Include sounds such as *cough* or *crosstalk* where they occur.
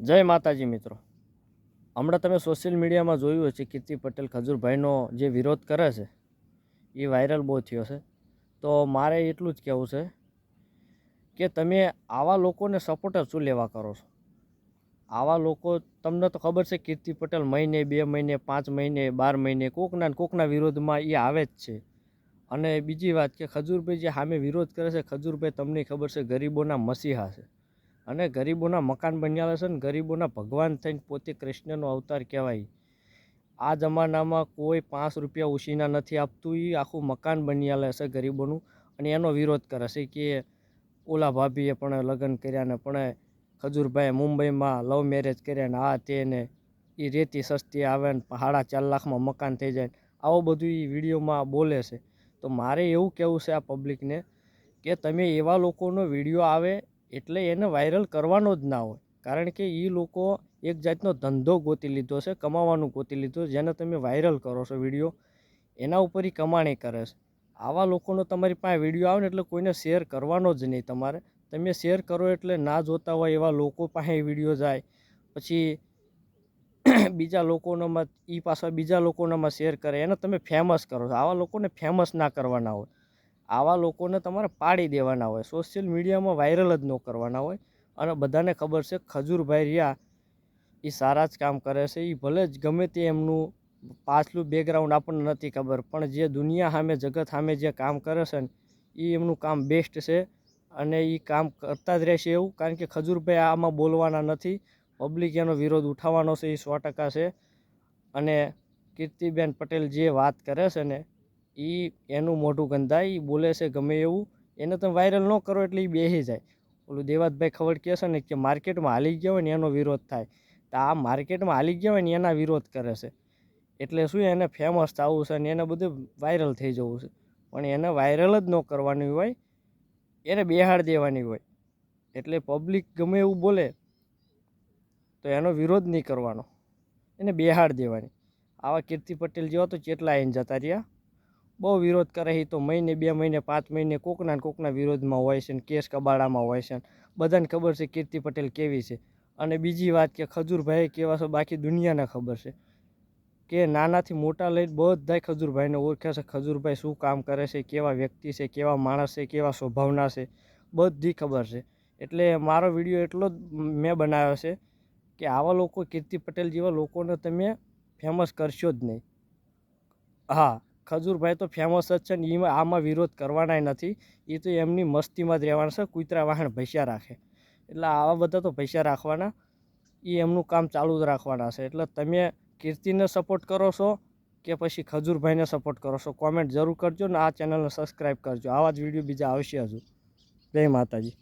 જય માતાજી મિત્રો. હમણાં તમે સોશિયલ મીડિયામાં જોયું હશે કીર્તિ પટેલ ખજૂરભાઈનો જે વિરોધ કરે છે, એ વાયરલ બહુ થયો છે. તો મારે એટલું જ કહેવું છે કે તમે આવા લોકોને સપોર્ટર શું લેવા કરો છો? આવા લોકો, તમને તો ખબર છે કીર્તિ પટેલ મહિને, બે મહિને, પાંચ મહિને, બાર મહિને, કોકના કોકના વિરોધમાં એ આવે જ છે. અને બીજી વાત કે ખજૂરભાઈ જે સામે વિરોધ કરે છે, ખજૂરભાઈ તમને ખબર છે ગરીબોના મસીહા છે. અને ગરીબોના મકાન બન્યા છે ને ગરીબોના ભગવાન થઈને પોતે કૃષ્ણનો અવતાર કહેવાય. આ જમાનામાં કોઈ પાંચ રૂપિયા ઉછીના નથી આપતું એ આખું મકાન બન્યા છે ગરીબોનું. અને એનો વિરોધ કરે છે કે ઓલા ભાભીએ પણ લગ્ન કર્યા ને પણ ખજૂરભાઈએ મુંબઈમાં લવ મેરેજ કર્યા ને આ તે ને એ રેતી સસ્તી આવે ને સાડા ચાર લાખમાં મકાન થઈ જાય આવું બધું એ વિડીયોમાં બોલે છે. તો મારે એવું કહેવું છે આ પબ્લિકને કે તમે એવા લોકોનો વીડિયો આવે એટલે એને વાયરલ કરવાનો જ ના હોય. કારણ કે એ લોકો એક જાતનો ધંધો ગોતી લીધો છે, કમાવાનું ગોતી લીધું જેને તમે વાયરલ કરો છો વીડિયો એના ઉપર એ કમાણી કરે છે. આવા લોકોનો તમારી પાસે વીડિયો આવે ને એટલે કોઈને શેર કરવાનો જ નહીં તમારે. તમે શેર કરો એટલે ના જોતા હોય એવા લોકો પાસે વીડિયો જાય. પછી *clears throat* બીજા લોકોનામાં એ પાછા બીજા લોકોનામાં શેર કરે. એને તમે ફેમસ કરો છો. આવા લોકોને ફેમસ ના કરવાના હોય. આવા લોકોને તમારે પાડી દેવાના હોય. સોશિયલ મીડિયામાં વાયરલ જ ન કરવાના હોય. અને બધાને ખબર છે, ખજૂરભાઈ રહ્યા એ સારા જ કામ કરે છે. એ ભલે જ ગમે તે એમનું પાછલું બેકગ્રાઉન્ડ આપણને નથી ખબર, પણ જે દુનિયા સામે, જગત સામે જે કામ કરે છે ને એ એમનું કામ બેસ્ટ છે. અને એ કામ કરતા જ રહેશે એવું, કારણ કે ખજૂરભાઈ આમાં બોલવાના નથી. પબ્લિક એનો વિરોધ ઉઠાવવાનો છે એ સો ટકા છે. અને કીર્તિબેન પટેલ જે વાત કરે છે ને એ એનું મોઢું ગંધાય એ બોલે છે ગમે એવું, એને તમે વાયરલ ન કરો એટલે એ બેસી જાય. ઓલું દેવાતભાઈ ખબર કહે છે ને કે માર્કેટમાં હાલી ગયા હોય ને એનો વિરોધ થાય. તો આ માર્કેટમાં હાલી ગયા હોય ને એના વિરોધ કરે છે. એટલે શું એને ફેમસ થવું છે ને એને બધું વાયરલ થઈ જવું છે. પણ એને વાયરલ જ ન કરવાની હોય, એને બેહાડ દેવાની હોય. એટલે પબ્લિક ગમે એવું બોલે, તો એનો વિરોધ નહીં કરવાનો. એને બેહાડ દેવાની. આવા કીર્તિ પટેલ જેવા તો કેટલા આવીને જતા રહ્યા. બહુ વિરોધ કરે છે. તો મહિને, બે મહિને, પાંચ મહિને કોકના કોકના વિરોધમાં હોય છે ને કેસ કબાડામાં હોય છે બધાને ખબર છે કીર્તિ પટેલ કેવી છે. અને બીજી વાત કે ખજૂરભાઈ કેવા છે બાકી દુનિયાને ખબર છે. કે નાનાથી મોટા લઈને બધાય ખજૂરભાઈને ઓળખે છે ખજૂરભાઈ શું કામ કરે છે, કેવા વ્યક્તિ છે, કેવા માણસ છે, કેવા સ્વભાવના છે, બધી ખબર છે. એટલે મારો વીડિયો એટલો જ મેં બનાવ્યો છે કે આવા લોકો, કીર્તિ પટેલ જેવા લોકોને તમે ફેમસ કરશો જ નહીં. હા. ખજૂરભાઈ તો ફેમસ જ છે ને એમાં આમાં વિરોધ કરવાનાય નથી. એ તો એમની મસ્તીમાં જ રહેવાના છે, કૂતરા વાહણ ભૈસા રાખે. એટલે આવા બધા તો ભૈસા રાખવાના. એ એમનું કામ ચાલુ જ રાખવાના છે. એટલે તમે કીર્તિને સપોર્ટ કરો છો કે પછી ખજૂરભાઈને સપોર્ટ કરો છો? કોમેન્ટ જરૂર કરજો ને આ ચેનલને સબસ્ક્રાઈબ કરજો. આવા જ વીડિયો બીજા આવશે હજુ. જય માતાજી.